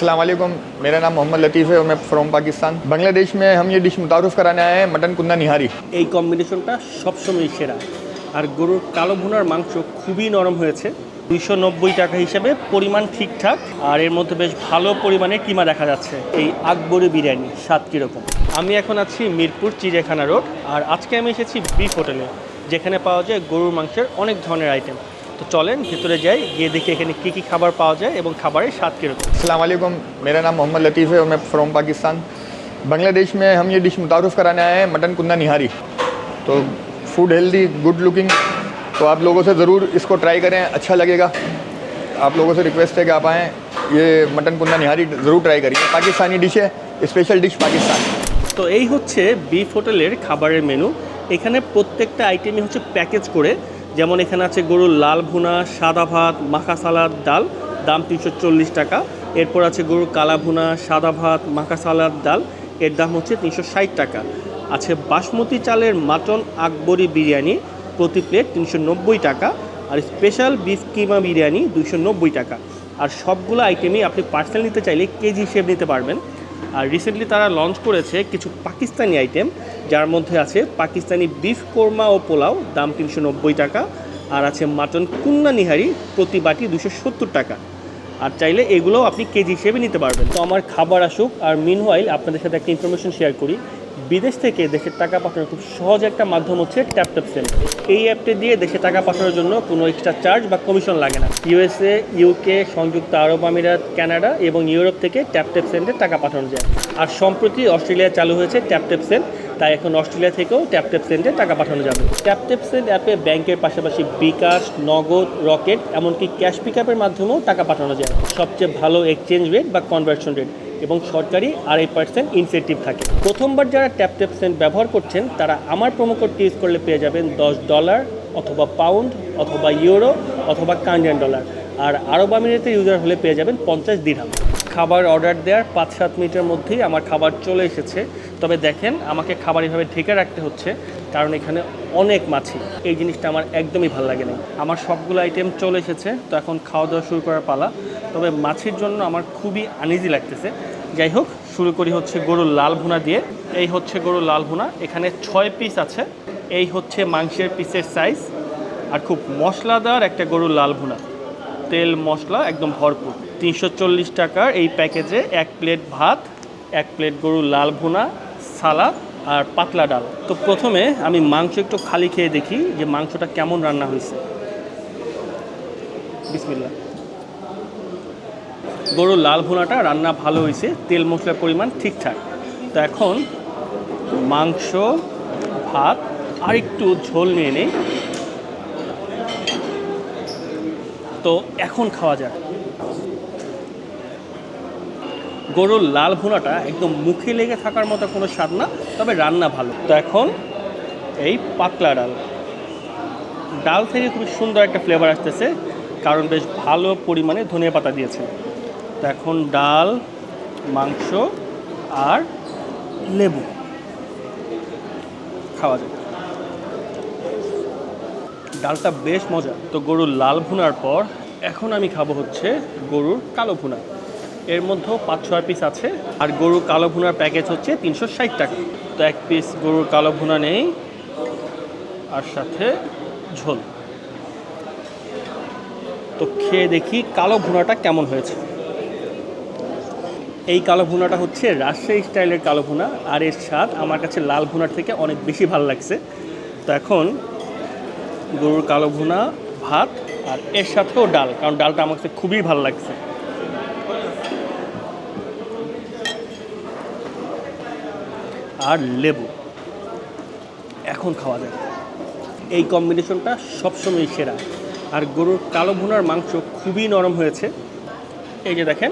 अस्सलाम वालेकुम मेरा नाम मोहम्मद लतीफ़ है और मैं फ्रॉम पाकिस्तान बांग्लादेश में हम ये डिश मुतारफ़ कराने आए हैं मटन कुंदा निहारी এই কম্বিনেশনটা সবসময় সেরা আর গরুর কালো ভুনার মাংস খুবই নরম হয়েছে দুইশো নব্বই টাকা হিসেবে পরিমাণ ঠিকঠাক আর এর মধ্যে বেশ ভালো পরিমাণে কিমা দেখা যাচ্ছে এই আকবরি বিরিয়ানি স্বাদ কীরকম আমি এখন আছি মিরপুর চিড়িয়াখানা রোড আর আজকে আমি এসেছি বিফ হোটেলে যেখানে পাওয়া যায় গরুর মাংসের অনেক ধরনের আইটেম তো চলেন ভেতরে যাই গিয়ে দেখি এখানে কী কী খাবার পাওয়া যায় এবং খাবারের স্বাদ কীরকম अस्सलाम वालेकुम मेरा नाम मोहम्मद लतीफ़ है और मैं फ्रॉम पाकिस्तान बांग्लादेश में हम ये डिश मुतारफ़ कराने आए हैं मटन कुंदा निहारी तो फूड हेल्दी गुड लुकिंग तो आप लोगों से ज़रूर इसको ट्राई करें अच्छा लगेगा आप लोगों से रिक्वेस्ट है कि आप आएँ ये मटन कुंदा निहारी ज़रूर ट्राई करिए पाकिस्तानी डिश है स्पेशल डिश पाकिस्तान তো এই হচ্ছে বিফ হোটেলের খাবারের মেনু এখানে প্রত্যেকটা আইটেমই হচ্ছে প্যাকেজ করে যেমন এখানে আছে গরুর লাল ভুনা, সাদা ভাত, মাখা সালাদ, ডাল, দাম তিনশো চল্লিশ টাকা। এরপর আছে গরুর কালা ভুনা, সাদা ভাত, মাখা সালাদ, ডাল, এর দাম হচ্ছে তিনশো ষাট টাকা। আছে বাসমতি চালের মাটন আকবরি বিরিয়ানি, প্রতি প্লেট তিনশো নব্বই টাকা। আর স্পেশাল বিফ কিমা বিরিয়ানি নব্বই টাকা। আর সবগুলো আইটেমই আপনি পার্সেল নিতে চাইলে কেজি হিসেবে নিতে পারবেন। আর রিসেন্টলি তারা লঞ্চ করেছে কিছু পাকিস্তানি আইটেম যার মধ্যে আছে পাকিস্তানি বিফ কোরমা ও পোলাও, দাম তিনশো নব্বই টাকা, আর আছে মাটন কুন্না নিহারি প্রতি বাটি দুশো সত্তর টাকা। আর চাইলে এগুলোও আপনি কেজি হিসেবে নিতে পারবেন। তো আমার খাবার আসুক, আর মিনওয়াইল আপনাদের সাথে একটা ইনফরমেশন শেয়ার করি। বিদেশ থেকে দেশের টাকা পাঠানোর খুব সহজ একটা মাধ্যম হচ্ছে ট্যাপট্যাপ সেল এই অ্যাপটি দিয়ে দেশে টাকা পাঠানোর জন্য কোনো এক্সট্রা চার্জ বা কমিশন লাগে না। ইউএসএ ইউকে সংযুক্ত আরব আমিরাত কানাডা এবং ইউরোপ থেকে ট্যাপট্যাপ সেন্ডে টাকা পাঠানো যায়। আর সম্প্রতি অস্ট্রেলিয়ায় চালু হয়েছে ট্যাপট্যাপ সেন্ড তাই এখন অস্ট্রেলিয়া থেকেও ট্যাপট্যাপ সেন্টে টাকা পাঠানো যাবে। ট্যাপট্যাপ সেন্ট অ্যাপে ব্যাংকের পাশাপাশি বিকাশ, নগদ, রকেট, এমনকি ক্যাশ পিকআপের মাধ্যমেও টাকা পাঠানো যায়। সবচেয়ে ভালো এক্সচেঞ্জ রেট বা কনভার্সন রেট এবং সরকারি আড়াই পার্সেন্ট ইনসেন্টিভ থাকে। প্রথমবার যারা ট্যাপ ট্যাপ সেন্ট ব্যবহার করছেন, তারা আমার প্রোমো কোডটি ইউজ করলে পেয়ে যাবেন দশ ডলার অথবা পাউন্ড অথবা ইউরো অথবা কানাডিয়ান ডলার আর আরব আমিরাতের ইউজার হলে পেয়ে যাবেন পঞ্চাশ দিরহাম খাবার অর্ডার দেওয়ার পাঁচ সাত মিনিটের মধ্যেই আমার খাবার চলে এসেছে। তবে দেখেন, আমাকে খাবার এভাবে ঢেকে রাখতে হচ্ছে, কারণ এখানে অনেক মাছি। এই জিনিসটা আমার একদমই ভালো লাগে না আমার সবগুলো আইটেম চলে এসেছে, তো এখন খাওয়া দাওয়া শুরু করার পালা। তবে মাছির জন্য আমার খুবই আনইজি লাগতেছে। যাই হোক, শুরু করি হচ্ছে গরুর লাল ভুনা দিয়ে। এই হচ্ছে গরুর লাল ভুনা। এখানে ছয় পিস আছে। এই হচ্ছে মাংসের পিসের সাইজ আর খুব মশলাদার একটা গরুর লাল ভুনা। তেল, মশলা একদম ভরপুর। তিনশো চল্লিশ টাকার এই প্যাকেজে এক প্লেট ভাত, এক প্লেট গরুর লাল ভুনা, সালাদ আর পাতলা ডাল। তো প্রথমে আমি মাংস একটু খালি খেয়ে দেখি যে মাংসটা কেমন রান্না হয়েছে। বিসমিল্লা গরুর লাল ভুনাটা রান্না ভালো হয়েছে, তেল মশলার পরিমাণ ঠিকঠাক। তো এখন মাংস, ভাত আর একটু ঝোল নিয়ে নেই। তো এখন খাওয়া যাক। গরুর লাল ভুনাটা একদম মুখে লেগে থাকার মতো কোনো স্বাদ না, তবে রান্না ভালো। তো এখন এই পাতলা ডাল। ডাল থেকে খুব সুন্দর একটা ফ্লেভার আসতেছে, কারণ বেশ ভালো পরিমাণে ধনিয়া পাতা দিয়েছে। তো এখন ডাল, মাংস আর লেবু খাওয়া যায় ডালটা বেশ মজা তো গরুর লাল ভুনার পর এখন আমি খাব হচ্ছে গরুর কালো ভুনা। এর মধ্যেও পাঁচ, ছয় পিস আছে। আর গরুর কালো ভুনার প্যাকেজ হচ্ছে তিনশো ষাট টাকা। তো এক পিস গরুর কালো ভুনা নেই। আর সাথে ঝোল। তো খেয়ে দেখি কালো ভুনাটা কেমন হয়েছে। এই কালো ভুনাটা হচ্ছে রাজশাহী স্টাইলের কালো ভুনা। আর এর স্বাদ আমার কাছে লাল ভুনার থেকে অনেক বেশি ভালো লাগছে। তো এখন গরুর কালো ভুনা, ভাত আর এর সাথেও ডাল। কারণ ডালটা আমার কাছে খুবই ভালো লাগছে। আর লেবু। এখন খাওয়া যায় এই কম্বিনেশনটা সবসময় সেরা। আর গরুর কালো ভুনার মাংস খুবই নরম হয়েছে। এই যে দেখেন,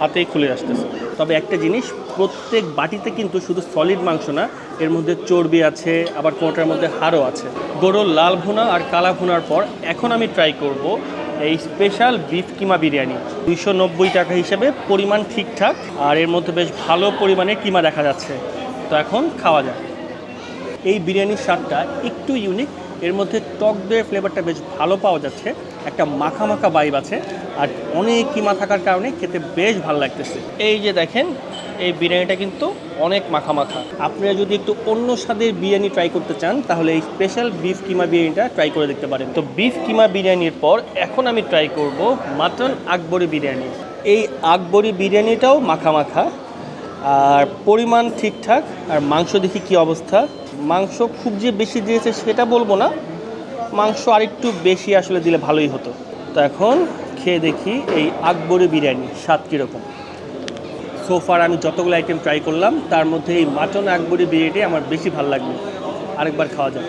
হাতেই খুলে আসতেছে। তবে একটা জিনিস, প্রত্যেক বাটিতে কিন্তু শুধু সলিড মাংস না, এর মধ্যে চর্বি আছে, আবার কোনোটার মধ্যে হাড়ও আছে। গরুর লাল ভুনা আর কালা ভুনার পর এখন আমি ট্রাই করব এই স্পেশাল বিফ কিমা বিরিয়ানি। দুইশো নব্বই টাকা হিসেবে পরিমাণ ঠিকঠাক, আর এর মধ্যে বেশ ভালো পরিমাণে কিমা দেখা যাচ্ছে। তো এখন খাওয়া যায় এই বিরিয়ানির স্বাদটা একটু ইউনিক এর মধ্যে টক দইয়ের ফ্লেভারটা বেশ ভালো পাওয়া যাচ্ছে, একটা মাখা মাখা বাইব আছে, আর অনেক কিমা থাকার কারণে খেতে বেশ ভালো লাগতেছে। এই যে দেখেন, এই বিরিয়ানিটা কিন্তু অনেক মাখা মাখা আপনারা যদি একটু অন্য স্বাদের বিরিয়ানি ট্রাই করতে চান, তাহলে এই স্পেশাল বিফ কিমা বিরিয়ানিটা ট্রাই করে দেখতে পারেন। তো বিফ কিমা বিরিয়ানির পর এখন আমি ট্রাই করব মাটন আকবরি বিরিয়ানি। এই আকবরি বিরিয়ানিটাও মাখা মাখা আর পরিমাণ ঠিকঠাক, আর মাংস দেখি কি অবস্থা? মাংস খুব যে বেশি দিয়েছে সেটা বলব না। মাংস আরেকটু বেশি আসলে দিলে ভালোই হতো। তো এখন খেয়ে দেখি এই আকবরি বিরিয়ানি স্বাদ কীরকম। সোফার আমি যতগুলো আইটেম ট্রাই করলাম, তার মধ্যে এই মাটন আকবরি বিরিয়ানি আমার বেশি ভালো লাগল আরেকবার খাওয়া যাক।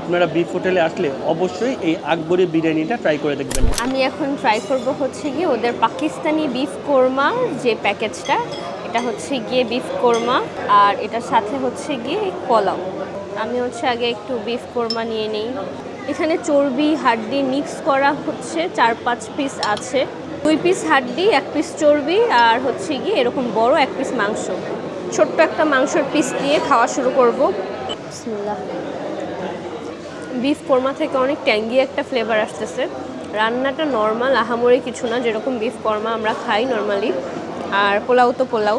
আপনারা বিফ হোটেলে আসলে অবশ্যই এই আকবরি বিরিয়ানিটা ট্রাই করে দেখবেন। আমি এখন ট্রাই করব হচ্ছে গিয়ে ওদের পাকিস্তানি বিফ কোরমা যে প্যাকেজটা এটা হচ্ছে গিয়ে বিফ কোরমা, আর এটার সাথে হচ্ছে গিয়ে পোলাও। আমি হচ্ছে আগে একটু বিফ কোরমা নিয়ে নিই। এখানে চর্বি, হাড্ডি মিক্স করা হচ্ছে, চার পাঁচ পিস আছে। দুই পিস হাড্ডি, এক পিস চর্বি, আর হচ্ছে গিয়ে এরকম বড় এক পিস মাংস। ছোট্ট একটা মাংসের পিস দিয়ে খাওয়া শুরু করব। বিফ কোরমা থেকে অনেক ট্যাঙ্গি একটা ফ্লেভার আসতেছে। রান্নাটা নর্মাল আহামরি কিছু না, যেরকম বিফ কোরমা আমরা খাই নর্মালি আর পোলাও তো পোলাও।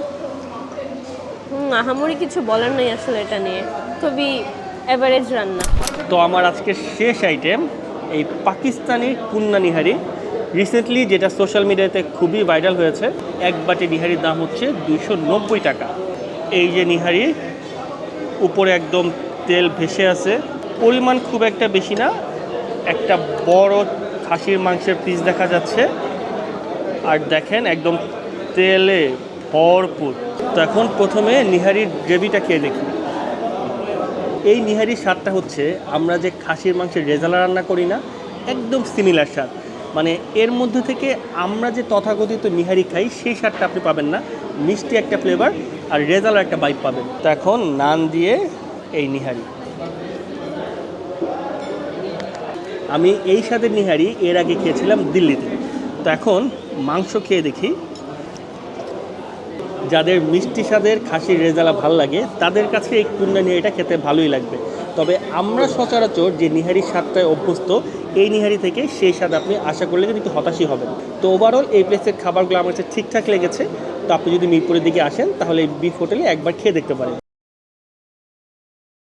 হুম, আহামরি কিছু বলার নাই আসলে এটা নিয়ে। খুবই অ্যাভারেজ রান্না। তো আমার আজকের শেষ আইটেম এই পাকিস্তানি কুন্না নিহারি। রিসেন্টলি যেটা সোশ্যাল মিডিয়াতে খুবই ভাইরাল হয়েছে, এক বাটি নিহারির দাম হচ্ছে নব্বই টাকা। এই যে নিহারি, উপরে একদম তেল ভেসে আছে। পরিমাণ খুব একটা বেশি না, একটা বড় খাসির মাংসের পিস দেখা যাচ্ছে। আর দেখেন একদম তেলে ভরপুর। তো এখন প্রথমে নিহারির গ্রেভিটা খেয়ে দেখি। এই নিহারির স্বাদটা হচ্ছে, আমরা যে খাসির মাংসের রেজালা রান্না করি না, একদম সিমিলার স্বাদ। মানে এর মধ্যে থেকে আমরা যে তথাকথিত নিহারি খাই, সেই স্বাদটা আপনি পাবেন না। মিষ্টি একটা ফ্লেভার আর রেজালার একটা বাইক পাবেন। তো এখন নান দিয়ে এই নিহারি। আমি এই স্বাদের নিহারি এর আগে খেয়েছিলাম দিল্লিতে। তো এখন মাংস খেয়ে দেখি। যাদের মিষ্টি স্বাদের, খাসির রেজালা ভালো লাগে, তাদের কাছে এই কুন্ডা নিহারিটা খেতে ভালোই লাগবে। তবে আমরা সচরাচর যে নিহারির স্বাদটায় অভ্যস্ত, এই নিহারি থেকে সেই স্বাদ আপনি আশা করলে কিন্তু হতাশই হবেন। তো ওভারঅল এই প্লেসের খাবারগুলো আমার কাছে ঠিকঠাক লেগেছে। তো আপনি যদি মিরপুরের দিকে আসেন, তাহলে এই বিফ হোটেলে একবার খেয়ে দেখতে পারেন।